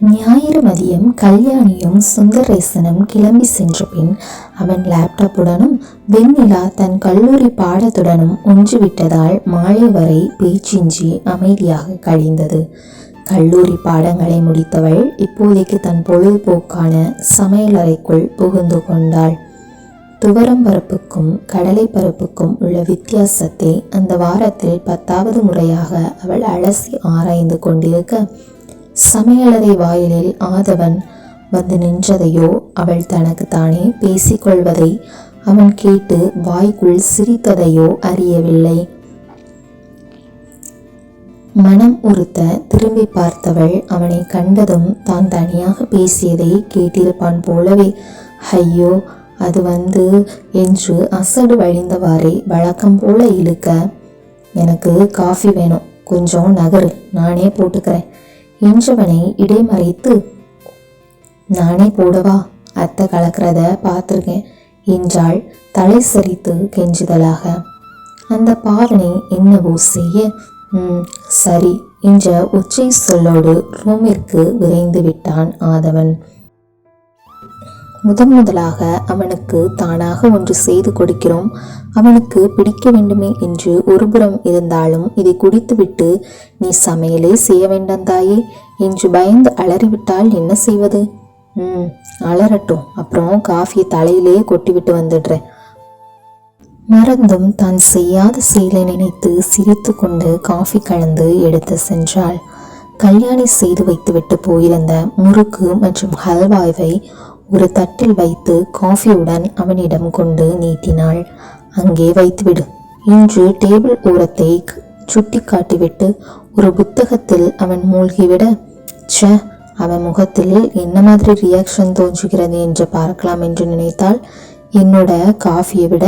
ஞாயிறு மதியம் கல்யாணியும் சுந்தரேசனும் கிளம்பி சென்ற பின் அவன் லேப்டாப்புடனும் வெண்ணிலா தன் கல்லூரி பாடத்துடனும் ஒன்றுவிட்டதால் மாலை வரை பேச்சின்றி அமைதியாக கழிந்தது. கல்லூரி பாடங்களை முடித்தவள் இப்போதைக்கு தன் பொழுதுபோக்கான சமையலறைக்குள் புகுந்து கொண்டாள். துவரம் பருப்புக்கும் கடலை பருப்புக்கும் உள்ள வித்தியாசத்தை அந்த வாரத்தில் பத்தாவது முறையாக அவள் அலசி ஆராய்ந்து கொண்டிருக்க சமையலறை வாயிலில் ஆதவன் வந்து நின்றதையோ அவள் தனக்கு தானே பேசிக்கொள்வதை அவன் கேட்டு வாய்க்குள் சிரித்ததையோ அறியவில்லை. மனம் உறுத்த திரும்பி பார்த்தவள் அவனை கண்டதும் தான் தனியாக பேசியதை கேட்டிருப்பான் போலவே ஐயோ அது வந்து என்று அசடு வழிந்தவாறே வழக்கம் போல இழுக்க எனக்கு காஃபி வேணும். கொஞ்சம் நகரு. நானே போட்டுக்கிறேன். என்றவனை இடைமறைத்து நானே போடவா? அத்தை கலக்கிறத பார்த்துருக்கேன் என்றாள் தலை சரித்து கெஞ்சுதலாக. அந்த பாவனை என்னவோ செய்ய? சரி என்ற உச்சை சொல்லோடு ரூமிற்கு விரைந்து விட்டான் ஆதவன். முதன் முதலாக அவனுக்கு தானாக ஒன்று செய்து கொடுக்கிறோம். அவனுக்கு பிடிக்க வேண்டுமே என்று ஒருபுறம் இருந்தாலும் இதை குடித்துவிட்டு நீ சமையலே செய்ய வேண்டாம் தாயே என்று பயந்து அலறிவிட்டால் என்ன செய்வது? ம் அலறட்டும். அப்புறம் காஃபியை தலையிலே கொட்டிவிட்டு வந்துடுறேன். மறந்தும் தான் செய்யாத செயலை நினைத்து சிரித்து கொண்டு காஃபி கலந்து எடுத்து சென்றாள். கல்யாணி செய்து வைத்துவிட்டு போயிருந்த முறுக்கு மற்றும் ஹல்வாவை ஒரு தட்டில் வைத்து காஃபியுடன் அவனிடம் கொண்டு நீட்டினாள். அங்கே வைத்துவிடு. இன்று டேபிள் ஓரத்தை சுட்டி காட்டிவிட்டு ஒரு புத்தகத்தில் அவன் மூழ்கிவிட ச்ச அவன் முகத்தில் என்ன மாதிரி ரியாக்ஷன் தோன்றுகிறது என்று பார்க்கலாம் என்று நினைத்தால் என்னோட காஃபியை விட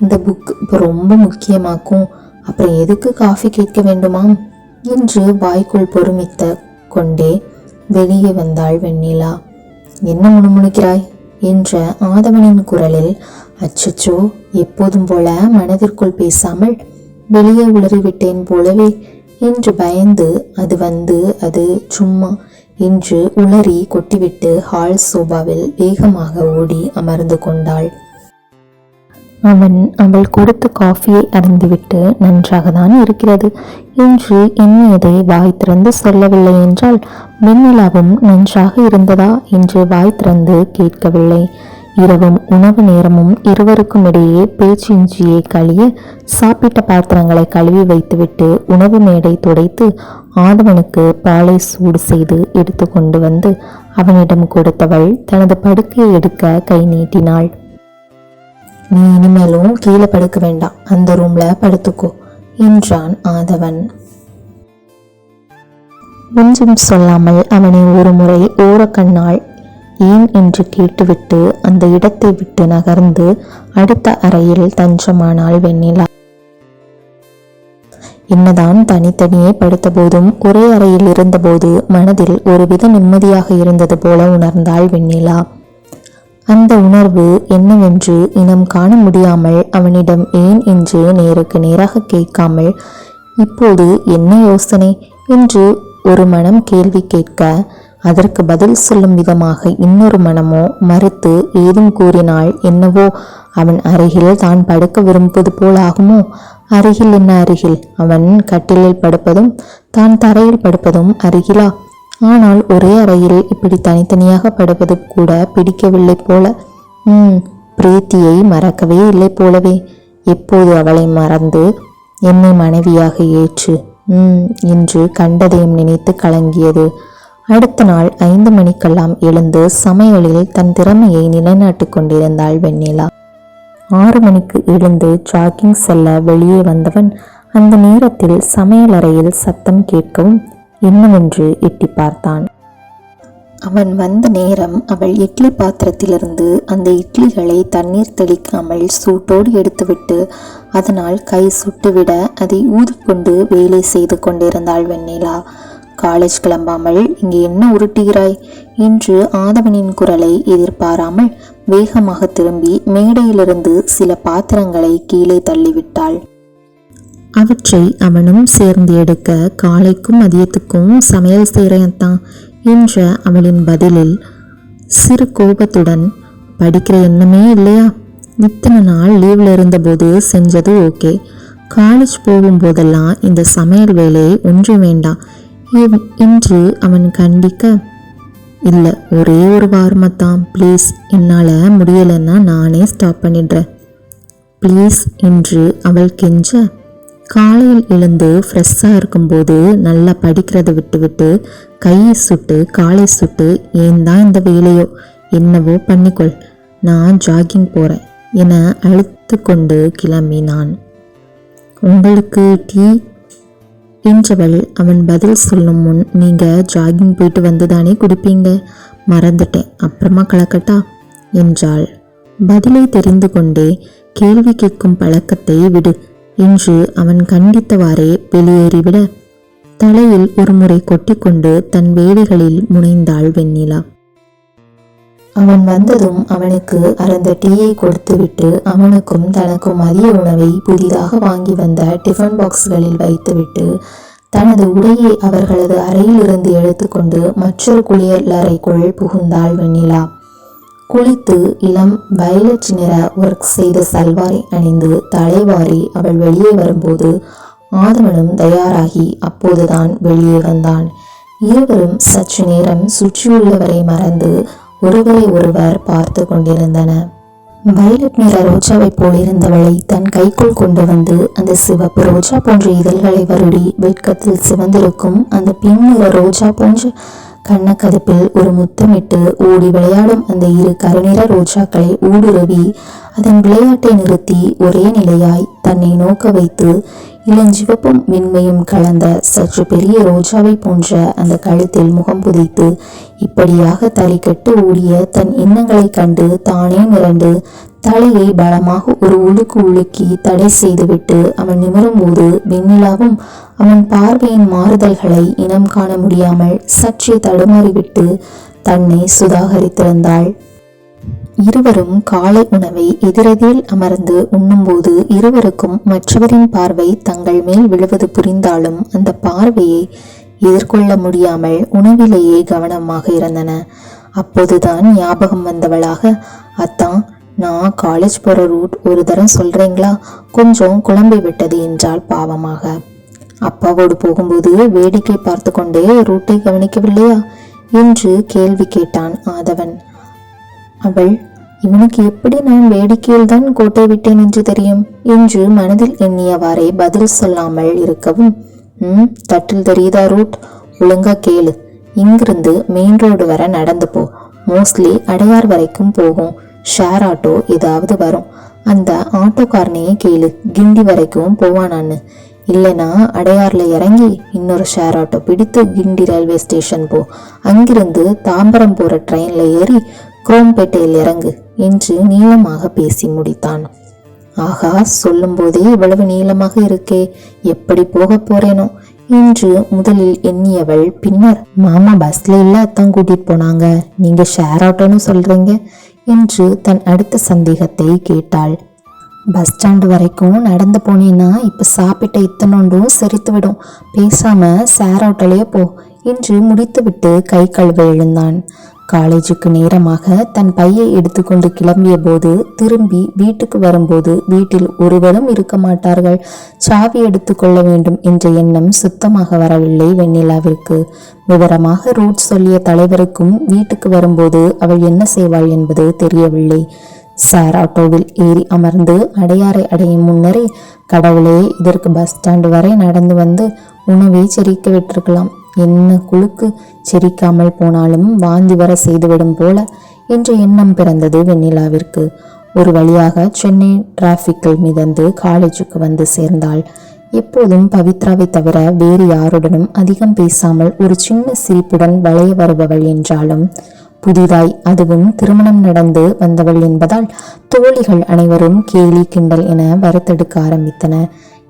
இந்த புக் இப்போ ரொம்ப முக்கியமாக்கும். அப்புறம் எதுக்கு காஃபி கேட்க வேண்டுமாம்? என்று வாய்க்குள் பொறுமித்த கொண்டே வெளியே வந்தாள் வெண்ணிலா. என்ன முணுமுணுக்கிறாய்? என்ற ஆதவனின் குரலில் அச்சச்சோ எப்போதும் போல மனதிற்குள் பேசாமல் வெளியே உளறிவிட்டேன் போலவே என்று பயந்து அது வந்து அது சும்மா என்று உளறி கொட்டிவிட்டு ஹால் சோபாவில் வேகமாக ஓடி அமர்ந்து கொண்டாள். அவன் அவள் கொடுத்த காஃபியை அருந்திவிட்டு நன்றாக தான் இருக்கிறது என்று எண்ணியதை வாய் திறந்து சொல்லவில்லை என்றால் வெண்ணிலாவும் நன்றாக இருந்ததா என்று வாய் திறந்து கேட்கவில்லை. இரவும் உணவு நேரமும் இருவருக்கும் இடையே பேச்சின்றியே கழிய சாப்பிட்ட பாத்திரங்களை கழுவி வைத்துவிட்டு உணவு மேடை துடைத்து ஆதவனுக்கு பாலை சூடு செய்து எடுத்து கொண்டு வந்து அவனிடம் கொடுத்தவள் தனது படுக்கையை எடுக்க கை நீட்டினாள். நீ இனிமேலும் கீழே படுக்க வேண்டாம். அந்த ரூம்ல படுத்துக்கோ என்றான் ஆதவன். ஒன்றும் சொல்லாமல் அவனை ஒரு முறை ஓரக்கண்ணால் ஏன் என்று கேட்டுவிட்டு அந்த இடத்தை விட்டு நகர்ந்து அடுத்த அறையில் தஞ்சமானாள் வெண்ணிலா. என்னதான் தனித்தனியே படுத்த போதும் ஒரே அறையில் இருந்தபோது மனதில் ஒருவித நிம்மதியாக இருந்தது போல உணர்ந்தாள் வெண்ணிலா. அந்த உணர்வு என்னவென்று இனம் காண முடியாமல் அவனிடம் ஏன் என்று நேருக்கு நேராக கேட்காமல் இப்போது என்ன யோசனை? என்று ஒரு மனம் கேள்வி கேட்க அதற்கு பதில் சொல்லும் விதமாக இன்னொரு மனமோ மறுத்து ஏதும் கூறினால் என்னவோ அவன் அருகில் தான் படுக்க விரும்புவது போல் ஆகுமோ? அருகில் என்ன அருகில்? அவன் கட்டிலில் படுப்பதும் தான் தரையில் படுப்பதும் அருகிலா? ஆனால் ஒரே அறையில் இப்படி தனித்தனியாக படுவது கூட பிடிக்கவில்லை போல. ம் பிரீத்தியை மறக்கவே இல்லை போலவே. எப்போது அவளை மறந்து என்னை மனைவியாக ஏற்று ம் என்று கண்டதையும் நினைத்து கலங்கியது. அடுத்த நாள் ஐந்து மணிக்கெல்லாம் எழுந்து சமையலில் தன் திறமையை நிலைநாட்டிக் கொண்டிருந்தாள் வெண்ணிலா. ஆறு மணிக்கு எழுந்து ஜாக்கிங் செல்ல வெளியே வந்தவன் அந்த நேரத்தில் சமையலறையில் சத்தம் கேட்கவும் என்னவென்று எட்டி பார்த்தான். அவன் வந்த நேரம் அவள் இட்லி பாத்திரத்திலிருந்து அந்த இட்லிகளை தண்ணீர் தெளிக்காமல் சூட்டோடு எடுத்துவிட்டு அதனால் கை சுட்டுவிட அதை ஊதிக்கொண்டு வேலை செய்து கொண்டிருந்தாள் வெண்ணிலா. காலேஜ் கிளம்பாமல் இங்கே என்ன உருட்டுகிறாய்? என்று ஆதவனின் குரலை எதிர்பாராமல் வேகமாக திரும்பி மேடையிலிருந்து சில பாத்திரங்களை கீழே தள்ளிவிட்டாள். அவற்றை அவனும் சேர்ந்து எடுக்க காலைக்கும் மதியத்துக்கும் சமையல் செய்கிறேன் தான் என்ற அவளின் பதிலில் சிறு கோபத்துடன் படிக்கிற எண்ணமே இல்லையா? இத்தனை நாள் லீவில் இருந்தபோது செஞ்சது ஓகே காலேஜ் போகும்போதெல்லாம் இந்த சமையல் வேலையை ஒன்று வேண்டாம். என்று இன்று அவன் கண்டிக்க இல்லை ஒரே ஒரு வாரமாகத்தான் ப்ளீஸ் என்னால் முடியலைன்னா நானே ஸ்டாப் பண்ணிடுறேன். ப்ளீஸ் என்று அவள் கெஞ்ச காலையில் எழுந்து ஃப்ரெஷ்ஷாக இருக்கும்போது நல்லா படிக்கிறத விட்டுவிட்டு கையை சுட்டு காலை சுட்டு ஏன் தான் இந்த வேலையோ? என்னவோ பண்ணிக்கொள். நான் ஜாகிங் போகிறேன் என அழுத்து கொண்டு கிளம்பினான். உங்களுக்கு டீ? என்றவள் அவன் பதில் சொல்லும் முன் நீங்க ஜாகிங் போயிட்டு வந்துதானே குடிப்பீங்க? மறந்துட்டேன். அப்புறமா கலக்கட்டா? என்றாள். பதிலை தெரிந்து கொண்டே கேள்வி கேட்கும் பழக்கத்தை விடு. என்று அவன் கண்டித்தவாறே வெளியேறிவிட. தலையில் ஒருமுறை கொட்டிக்கொண்டு தன் வேலைகளில் முனைந்தாள் வெண்ணிலா. அவன் வந்ததும் அவனுக்கு அறந்த டீயை கொடுத்துவிட்டு அவனுக்கும் தனக்கும் மதிய உணவை புதிதாக வாங்கி வந்த டிஃபன் பாக்ஸ்களில் வைத்துவிட்டு தனது உடையை அவர்களது அறையிலிருந்து எடுத்துக்கொண்டு மற்றொரு குளியல் அறைக்குள் புகுந்தாள் வெண்ணிலா. குளித்து இளம் வயலட் நிற ஒர்க் செய்த சல்வாரை அணிந்து தலைவாரி அவள் வெளியே வரும்போது ஆதவனும் தயாராகி அப்போதுதான் வெளியே வந்தான். இருவரும் சற்று நேரம் சுற்றியுள்ளவரை மறந்து ஒருவரை ஒருவர் பார்த்து கொண்டிருந்தனர். வயலட் நிற ரோஜாவை போலிருந்தவளை தன் கைக்குள் கொண்டு வந்து அந்த சிவப்பு ரோஜா போன்ற இதழ்களை வருடி வெட்கத்தில் சிவந்திருக்கும் அந்த பின் நிற ரோஜா போன்ற கண்ணக்கதுப்பில் ஒரு முத்தமிட்டு ஓடி விளையாடும் அந்த இரு கருநிற ரோஜாக்களை ஊடுருவி அதன் விளையாட்டை நிறுத்தி ஒரே நிலையாய் தன்னை நோக்க வைத்து இளஞ்சிவப்பும் மென்மையும் கலந்த சற்று பெரிய ரோஜாவை போன்ற அந்த கழுத்தில் முகம் புதைத்து இப்படியாக தலை கட்டு ஓடிய தன் எண்ணங்களைக் கண்டு தானே மிரண்டு தலையை பலமாக ஒரு உலுக்கு உலுக்கி தடை செய்துவிட்டு அவன் நிமிரும்போது வெண்ணிலாவும் அவன் பார்வையின் மாறுதல்களை இனம் காண முடியாமல் சற்றே தடுமாறிவிட்டு தன்னை சுதாகரித்திருந்தாள். இருவரும் காலை உணவை எதிரதில் அமர்ந்து உண்ணும்போது இருவருக்கும் மற்றவரின் பார்வை தங்கள் மேல் விழுவது புரிந்தாலும் அந்த பார்வையை எதிர்கொள்ள முடியாமல் உணவிலேயே கவனமாக இருந்தன. அப்போதுதான் ஞாபகம் வந்தவளாக அத்தான் நான் காலேஜ் போகிற ரூட் ஒரு தரம் சொல்கிறீங்களா கொஞ்சம் குழம்பி விட்டது என்றால் பாவமாக. அப்பாவோடு போகும்போது வேடிக்கை பார்த்து கொண்டே ரூட்டை கவனிக்கவில்லையா? என்று கேள்வி கேட்டான் ஆதவன். அவள் இவனுக்கு எப்படி நான் வேடிக்கையில் தான் கோட்டை விட்டேன் என்று தெரியும்? என்று மனதில் எண்ணியவாறே பதில் சொல்லாமல் இருக்கவும் ம் தட்டில் தெரியுதா ரூட்? ஒழுங்கா கேளு. இங்கிருந்து மெயின் ரோடு வர நடந்து போ. மோஸ்ட்லி அடையார் வரைக்கும் போகும். ஷேர் ஆட்டோ ஏதாவது வரும். அந்த ஆட்டோக்காரனையே கேளு. கிண்டி வரைக்கும் போவானான்னு. இல்லைனா அடையாரில் இறங்கி இன்னொரு ஷேர் ஆட்டோ பிடித்து கிண்டி ரயில்வே ஸ்டேஷன் போ. அங்கிருந்து தாம்பரம் போகிற ட்ரெயினில் ஏறி குரோம்பேட்டையில் இறங்கு என்று நீளமாக பேசி முடித்தான். ஆகா சொல்லும்போதே இவ்வளவு நீளமாக இருக்கே எப்படி போக போறேனோ என்று முதலில் எண்ணியவள் பின்னர் மாமா பஸ்ல இல்ல அத்தான் கூட்டிட்டு போனாங்க. நீங்க ஷேர் ஆட்டோன்னு சொல்றீங்க என்று தன் அடுத்த சந்தேகத்தை கேட்டாள். பஸ் ஸ்டாண்டு வரைக்கும் நடந்து போனேன்னா இப்போ சாப்பிட்ட இத்தனொண்டும் செரித்து விடும். பேசாம ஷேர் ஆட்டோலயே போ என்று முடித்துவிட்டு கை கழுவ எழுந்தான். காலேஜுக்கு நேரமாக தன் பையை எடுத்துக்கொண்டு கிளம்பிய போது திரும்பி வீட்டுக்கு வரும்போது வீட்டில் ஒருவரும் இருக்க மாட்டார்கள். சாவி எடுத்துக்கொள்ள வேண்டும் என்ற எண்ணம் சுத்தமாக வரவில்லை வெண்ணிலாவிற்கு. விவரமாக ரூட் சொல்லிய தலைவருக்கும் வீட்டுக்கு வரும்போது அவள் என்ன செய்வாள் என்பது தெரியவில்லை. சார் ஆட்டோவில் ஏறி அமர்ந்து அடையாரை அடையும் முன்னரே கடவுளே இதற்கு பஸ் ஸ்டாண்டு வரை நடந்து வந்து உணவை செரிக்க விட்டிருக்கலாம். என்ன குழுக்கு செரிக்காமல் போனாலும் வாந்தி வர செய்துவிடும் போல என்ற எண்ணம் பிறந்தது வெண்ணிலாவிற்கு. ஒரு வழியாக சென்னை டிராஃபிக்கில் மிதந்து காலேஜுக்கு வந்து சேர்ந்தாள். எப்போதும் பவித்ராவை தவிர வேறு யாருடனும் அதிகம் பேசாமல் ஒரு சின்ன சிரிப்புடன் வளைய வருபவள் என்றாலும் புதிதாய் அதுவும் திருமணம் நடந்து வந்தவள் என்பதால் தோழிகள் அனைவரும் கேலி கிண்டல் என வறுத்தெடுக்க ஆரம்பித்தன.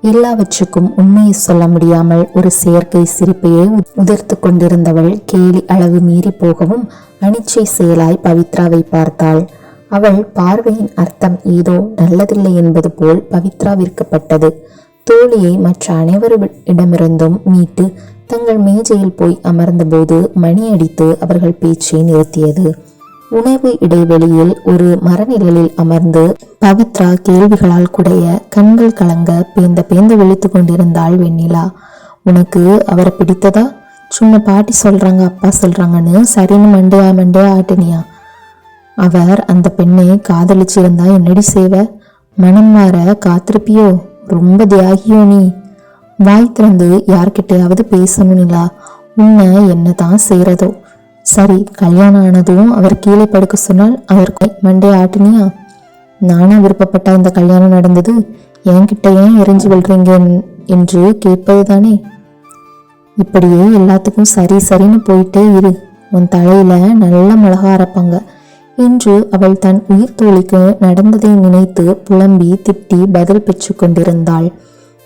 எல்லாவற்றுக்கும் உண்மையை சொல்ல முடியாமல் ஒரு செயற்கை சிரிப்பையே உதிர்த்து கொண்டிருந்தவள் கேலி அளவு மீறி போகவும் அனிச்சை செயலாய் பவித்ராவை பார்த்தாள். அவள் பார்வையின் அர்த்தம் ஏதோ நல்லதில்லை என்பது போல் பவித்ராவிற்கு பட்டது தோழியை மற்ற அனைவரிடமிருந்தும் மீட்டு தங்கள் மேஜையில் போய் அமர்ந்தபோது மணி அடித்து அவர்கள் பேச்சை நிறுத்தியது. உணவு இடைவெளியில் ஒரு மரநிழலில் அமர்ந்து பவித்ரா கேள்விகளால் குடைய கண்கள் கலங்க பேந்த பேந்த விழித்து கொண்டிருந்தாள் வெண்ணிலா. உனக்கு அவரை பிடித்ததா? சும்மா பாட்டி சொல்றாங்க அப்பா சொல்றாங்கன்னு சரின்னு மண்டையா மண்டையா ஆட்டினியா? அவர் அந்த பெண்ணை காதலிச்சிருந்தா என்னடி செய்வ? மனம் மாற காத்திருப்பியோ? ரொம்ப தியாகியோ நீ? வாய் திறந்து யார்கிட்டயாவது பேசணும்னிலா உன்னை என்னதான் செய்யறதோ சரி கல்யாணம் ஆனதும் அவர் கீழே படுக்க சொன்னால் அவர் மண்டே ஆட்டினியா நானா விருப்பப்பட்ட இந்த கல்யாணம் நடந்தது? என்கிட்ட ஏன் எரிஞ்சு விழுறீங்க? என்று கேட்பது தானே இப்படியே எல்லாத்துக்கும் சரி சரின்னு போயிட்டே இரு. உன் தலையில நல்ல மிளகா அரைப்பாங்க என்று அவள் தன் உயிர் தோழிக்கு நடந்ததை நினைத்து புலம்பி திட்டி பதில் பெற்று கொண்டிருந்தாள்.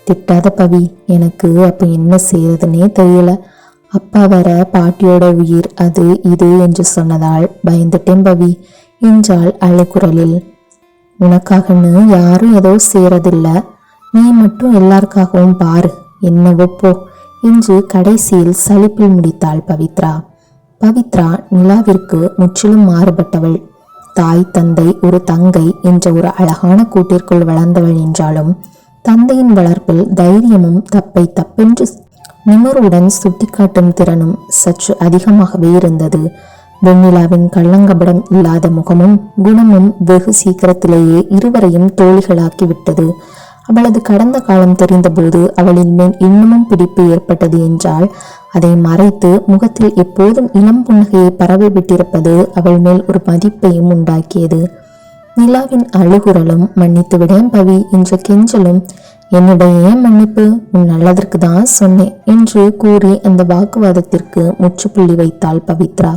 திட்டாத பவி எனக்கு அப்ப என்ன செய்யறதுன்னே தெரியல. அப்பா வர பாட்டியோட உயிர் அது இது என்று சொன்னதால் பயந்துட்டேன் பவி. என்றாள் அழுக்குரலில் உனக்காகன்னு யாரும் ஏதோ செய்யறதில்ல நீ மட்டும் எல்லாருக்காகவும் பாரு என்னவோ போ என்று கடைசியில் சலிப்பில் முடித்தாள் பவித்ரா. பவித்ரா நிலாவிற்கு முற்றிலும் மாறுபட்டவள். தாய் தந்தை ஒரு தங்கை என்ற ஒரு அழகான கூட்டிற்குள் வளர்ந்தவள் என்றாலும் தந்தையின் வளர்ப்பில் தைரியமும் தப்பை தப்பென்று நிமருடன் சுட்டிக்காட்டும் திறனும் சற்று அதிகமாகவே இருந்தது. வெண்ணிலாவின் கள்ளங்கபடம் இல்லாத முகமும் குணமும் வெகு சீக்கிரத்திலேயே இருவரையும் தோழிகளாக்கிவிட்டது. அவளது கடந்த காலம் தெரிந்தபோது அவளின் மேல் இன்னமும் பிடிப்பு ஏற்பட்டது என்றால் அதை மறைத்து முகத்தில் எப்போதும் இளம் புன்னகையை பரவி விட்டிருப்பது அவள் மேல் ஒரு மதிப்பையும் உண்டாக்கியது. நிலாவின் அழுகுரலும் மன்னித்து விடேன் பவி என்ற கெஞ்சலும் என்னுடைய மன்னிப்பு உன் நல்லதற்கு தான் சொன்னேன் என்று கூறி அந்த வாக்குவாதத்திற்கு முற்றுப்புள்ளி வைத்தாள் பவித்ரா.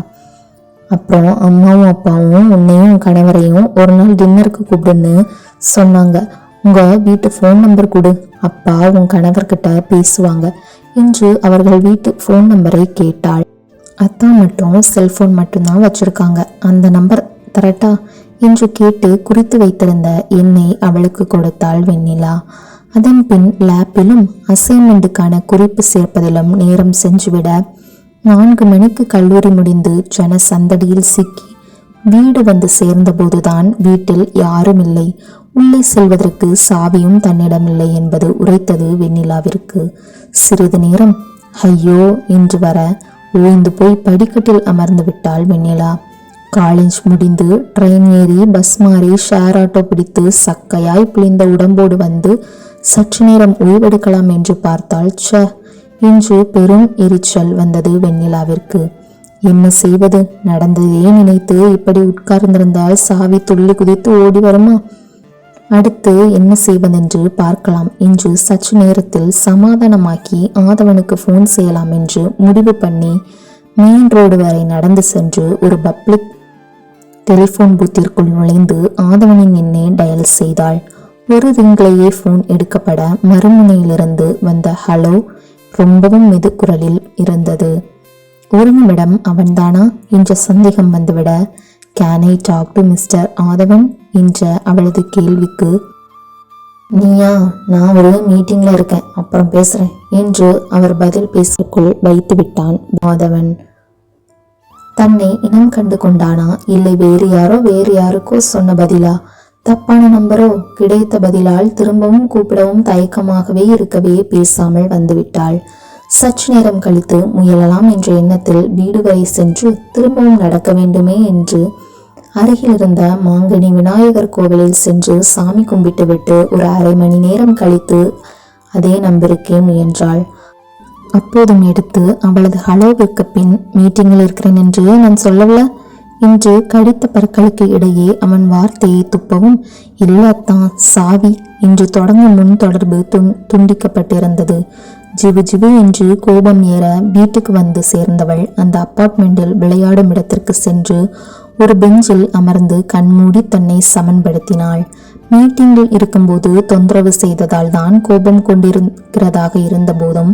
அப்புறம் அம்மாவும் அப்பாவும் உன்னையும் உன் கணவரையும் ஒரு நாள் டின்னருக்கு கூப்பிடுன்னு சொன்னாங்க. உங்க வீட்டு ஃபோன் நம்பர் கொடு. அப்பா உன் கணவர்கிட்ட பேசுவாங்க என்று அவர்கள் வீட்டு ஃபோன் நம்பரை கேட்டாள். அத்தா மட்டும் செல்போன் மட்டும்தான் வச்சிருக்காங்க. அந்த நம்பர் தரட்டா என்று கேட்டு குறித்து வைத்திருந்த எண்ணை அவளுக்கு கொடுத்தாள் வெண்ணிலா. அதன் பின் லேப்பிலும் அசைன்மெண்ட்டுக்கான குறிப்பு சேர்ப்பதிலும் நேரம் செஞ்சுவிட நான்கு மணிக்கு கல்லூரி முடிந்து ஜன சந்தடியில் சிக்கி வீடு வந்து சேர்ந்தபோதுதான் வீட்டில் யாரும் இல்லை. உள்ளே செல்வதற்கு சாவியும் தன்னிடமில்லை என்பது உரைத்தது வெண்ணிலாவிற்கு. சிறிது நேரம் ஐயோ என்று வர ஓய்ந்து போய் படிக்கட்டில் அமர்ந்து விட்டாள் வெண்ணிலா. காலேஜ் முடிந்து ட்ரெயின் ஏறி பஸ் மாறி ஷேர் ஆட்டோ பிடித்து சக்கையாய் பிழிந்த உடம்போடு வந்து சற்று நேரம் ஓய்வெடுக்கலாம் என்று பார்த்தால் ச்ச என்று பெரும் எரிச்சல் வந்தது வெண்ணிலாவிற்கு. என்ன செய்வது? நடந்ததையே நினைத்து இப்படி உட்கார்ந்திருந்தால் சாவி துள்ளி குதித்து ஓடி வருமா? அடுத்து என்ன செய்வதென்று பார்க்கலாம். என்று சற்று நேரத்தில் சமாதானமாக்கி ஆதவனுக்கு ஃபோன் செய்யலாம் என்று முடிவு பண்ணி மெயின் ரோடு வரை நடந்து சென்று ஒரு பப்ளிக் டெலிஃபோன் பூத்திற்குள் நுழைந்து ஆதவனின் எண்ணை டயல் செய்தாள். ஒரு ரிங்லேயே ஃபோன் எடுக்கப்பட மறுமுனையிலிருந்து வந்த ஹலோ ரொம்பவும் மெதுக்குரலில் இருந்தது. ஒரு நிமிடம் அவன்தானா என்ற சந்தேகம் வந்துவிட can I talk to mister Aadhavan? என்ற அவளது கேள்விக்கு நீயா நான் ஒரு மீட்டிங்ல இருக்கேன் அப்புறம் பேசுறேன் என்று அவர் பதில் பேசக்குள் வைத்து விட்டான் மாதவன் தன்னை இனம் கண்டு கொண்டானா? இல்லை வேறு யாரோ வேறு யாருக்கோ சொன்ன பதிலா? தப்பான நம்பரோ கிடைத்த பதிலால் திரும்பவும் கூப்பிடவும் தயக்கமாகவே இருக்கவே பேசாமல் வந்துவிட்டாள். சற்று நேரம் கழித்து முயலலாம் என்ற எண்ணத்தில் வீடு வரை சென்று திரும்பவும் நடக்க வேண்டுமே என்று அருகில் இருந்த மாங்கனி விநாயகர் கோவிலில் சென்று சாமி கும்பிட்டுவிட்டு ஒரு அரை மணி நேரம் கழித்து அதே நம்பருக்கே முயன்றாள். அப்போதும் எடுத்து அவளது ஹலோவிற்கு பின் மீட்டிங்கில் இருக்கிறேன் என்று நான் சொல்லவில்லை? என்று கடித்த பற்களுக்கு இடையே அவன் வார்த்தையை துப்பவும் இல்லத்தான் சாவி என்று தொடங்கும் முன் தொடர்பு துன் துண்டிக்கப்பட்டிருந்தது. ஜிவு ஜிவு என்று கோபம் ஏற வீட்டுக்கு வந்து சேர்ந்தவள் அந்த அப்பார்ட்மெண்டில் விளையாடும் இடத்திற்கு சென்று ஒரு பெஞ்சில் அமர்ந்து கண்மூடி தன்னை சமன்படுத்தினாள். மீட்டிங்கில் இருக்கும்போது தொந்தரவு செய்ததால் தான் கோபம் கொண்டிருக்கிறதாக இருந்த போதும்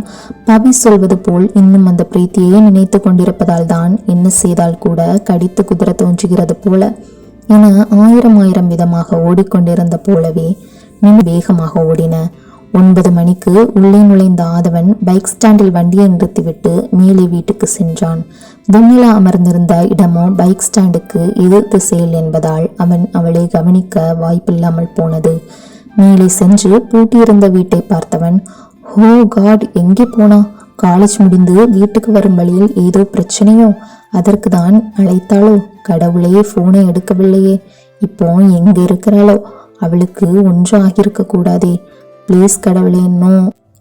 பவி சொல்வது போல் இன்னும் அந்த பிரீத்தியை நினைத்து கொண்டிருப்பதால் தான் என்ன செய்தால் கூட கடித்து குதிர தோன்றுகிறது போல என ஆயிரம் ஆயிரம் விதமாக ஓடிக்கொண்டிருந்த போலவே நின் வேகமாக ஓடின. ஒன்பது மணிக்கு உள்ளே நுழைந்த ஆதவன் பைக் ஸ்டாண்டில் வண்டியை நிறுத்திவிட்டு மேலே வீட்டுக்கு சென்றான். வெண்ணிலா அமர்ந்திருந்த இடமோ பைக் ஸ்டாண்டுக்கு எதிர் திசையில் என்பதால் அவன் அவளை கவனிக்க வாய்ப்பில்லாமல் போனது. மேலே சென்று பூட்டியிருந்த வீட்டை பார்த்தவன் ஹோ காட் எங்கே போனா? காலேஜ் முடிந்து வீட்டுக்கு வரும் வழியில் ஏதோ பிரச்சனையோ? அதற்கு தான் அழைத்தாளோ? கடவுளே ஃபோனை எடுக்கவில்லையே. இப்போ எங்க இருக்கிறாளோ? அவளுக்கு ஒன்றும் ஆகியிருக்க கூடாதே. ப்ளீஸ் கடவுளே நோ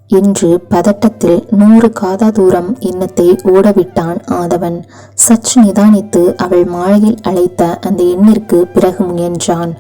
என்று பதட்டத்தில் நூறு காதா தூரம் எண்ணத்தை ஓடவிட்டான் ஆதவன். சற்று நிதானித்து அவள் மாலையில் அழைத்த அந்த எண்ணிற்கு பிறகு முயன்றான்.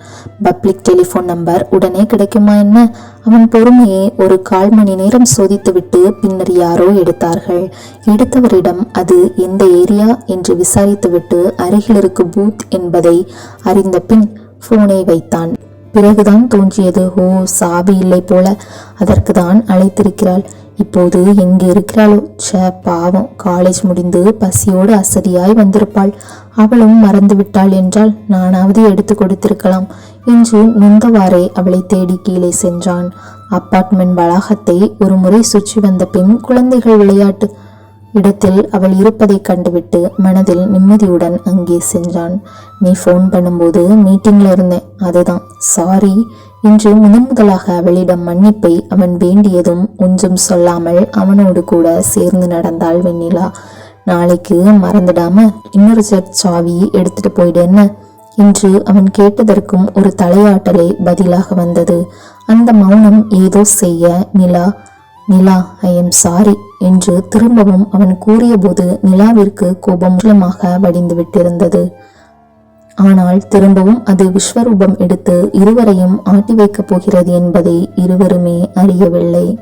பப்ளிக் டெலிஃபோன் நம்பர் உடனே கிடைக்குமா என்ன? அவன் பொறுமையை ஒரு கால் மணி நேரம் சோதித்துவிட்டு பின்னர் யாரோ எடுத்தார்கள். எடுத்தவரிடம் அது எந்த ஏரியா என்று விசாரித்துவிட்டு அருகிலிருக்கு பூத் என்பதை அறிந்த பின் போனை வைத்தான். பிறகுதான் தோன்றியது. ஓ சாவி இல்லை போல அதற்கு தான் அழைத்திருக்கிறாள். இப்போது எங்கே இருக்கிறாளோ? ச்சே பாவம். காலேஜ் முடிந்து பசியோடு அசதியாய் வந்திருப்பாள். அவளும் மறந்து விட்டாள் என்றால் நானாவது எடுத்து கொடுத்திருக்கலாம் என்று நொந்தவாறே அவளை தேடி கீழே சென்றான். அப்பார்ட்மெண்ட் வளாகத்தை ஒரு முறை சுற்றி வந்த பின் குழந்தைகள் விளையாட்டு இடத்தில் அவள் இருப்பதைக் கண்டுவிட்டு மனதில் நிம்மதியுடன் அங்கே சென்றான். நீ ஃபோன் பண்ணும்போது மீட்டிங்ல இருந்தேன். அதுதான். சாரி இன்று முதன் முதலாக அவளிடம் மன்னிப்பை அவன் வேண்டியதும் ஒன்றும் சொல்லாமல் அவனோடு கூட சேர்ந்து நடந்தாள் வெண்ணிலா. நாளைக்கு மறந்துடாம இன்னொரு செட் சாவி எடுத்துட்டு போயிடு என்ன? என்று அவன் கேட்டதற்கும் ஒரு தலையாட்டலே பதிலாக வந்தது. அந்த மௌனம் ஏதோ செய்ய நிலா நிலா ஐ எம் சாரி என்று திரும்பவும் அவன் கூறியபோது நிலாவிற்கு கோபம் மூலமாக வடிந்து விட்டிருந்தது. ஆனால் திரும்பவும் அது விஸ்வரூபம் எடுத்து இருவரையும் ஆட்டி வைக்கப் போகிறது என்பதை இருவருமே அறியவில்லை.